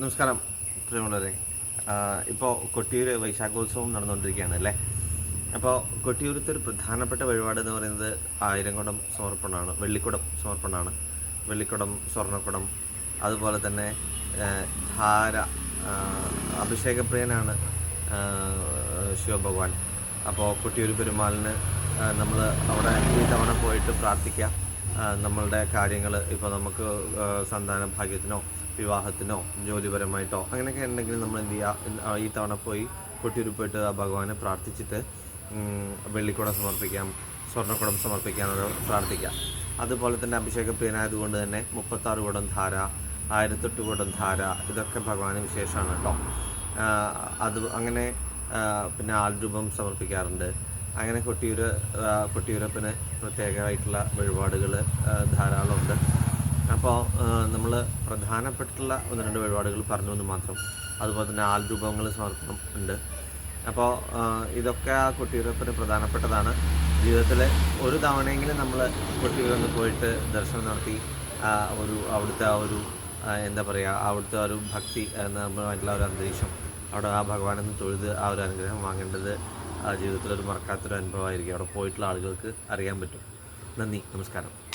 നമസ്കാരം പ്രിയമുള്ളവരെ. ഇപ്പോൾ കൊട്ടിയൂർ വൈശാഖോത്സവം നടന്നുകൊണ്ടിരിക്കുകയാണ് അല്ലേ? അപ്പോൾ കൊട്ടിയൂരത്തെ ഒരു പ്രധാനപ്പെട്ട വഴിപാട് എന്ന് പറയുന്നത് ആയിരംകുടം സമർപ്പണമാണ് വെള്ളിക്കുടം സമർപ്പണമാണ്. വെള്ളിക്കുടം സ്വർണക്കുടം അതുപോലെ തന്നെ ധാര അഭിഷേകപ്രിയനാണ് ശിവഭഗവാൻ. അപ്പോൾ കൊട്ടിയൂർ പെരുമാളിന് നമ്മൾ അവിടെ ഈ തവണ പോയിട്ട് പ്രാർത്ഥിക്കാം. ആ, നമ്മളുടെ കാര്യങ്ങൾ ഇപ്പോൾ നമുക്ക് സന്താന ഭാഗ്യത്തിനോ വിവാഹത്തിനോ ജോലിപരമായിട്ടോ അങ്ങനെയൊക്കെ ഉണ്ടെങ്കിൽ നമ്മൾ എന്ത് ചെയ്യുക ഈ തവണ പോയി കൊട്ടിയൂർ പോയിട്ട് ആ ഭഗവാനെ പ്രാർത്ഥിച്ചിട്ട് വെള്ളിക്കുടം സമർപ്പിക്കാം സ്വർണക്കുടം സമർപ്പിക്കാനോ പ്രാർത്ഥിക്കാം. അതുപോലെ തന്നെ അഭിഷേക പ്രിയനായതുകൊണ്ട് തന്നെ മുപ്പത്താറ് കുടം ധാര ആയിരത്തെട്ട് കുടം ധാര ഇതൊക്കെ ഭഗവാന് വിശേഷമാണ് കേട്ടോ. അത് അങ്ങനെ പിന്നെ ആൾരൂപം സമർപ്പിക്കാറുണ്ട്. അങ്ങനെ കൊട്ടിയൂർ ആ, കൊട്ടിയൂരപ്പന് പ്രത്യേകമായിട്ടുള്ള വഴിപാടുകൾ ധാരാളമുണ്ട്. അപ്പോൾ നമ്മൾ പ്രധാനപ്പെട്ടുള്ള ഒന്ന് രണ്ട് വഴിപാടുകൾ പറഞ്ഞു എന്ന് മാത്രം. അതുപോലെ തന്നെ ആൽരൂപങ്ങൾ സമർപ്പണം ഉണ്ട്. അപ്പോൾ ഇതൊക്കെ ആ കൊട്ടിയൂരപ്പന് പ്രധാനപ്പെട്ടതാണ്. ജീവിതത്തിൽ ഒരു തവണയെങ്കിലും നമ്മൾ കൊട്ടിയൂരൊന്ന് പോയിട്ട് ദർശനം നടത്തി ഒരു അവിടുത്തെ ആ ഒരു എന്താ പറയുക അവിടുത്തെ ഒരു ഭക്തി നമ്മളുമായിട്ടുള്ള ഒരു അന്തരീക്ഷം അവിടെ ആ ഭഗവാനെന്ന് തൊഴുത് ആ ഒരു അനുഗ്രഹം വാങ്ങേണ്ടത് ജീവിതത്തിലൊരു മറക്കാത്തൊരു അനുഭവമായിരിക്കും അവിടെ പോയിട്ടുള്ള ആളുകൾക്ക് അറിയാൻ പറ്റും. നന്ദി. നമസ്കാരം.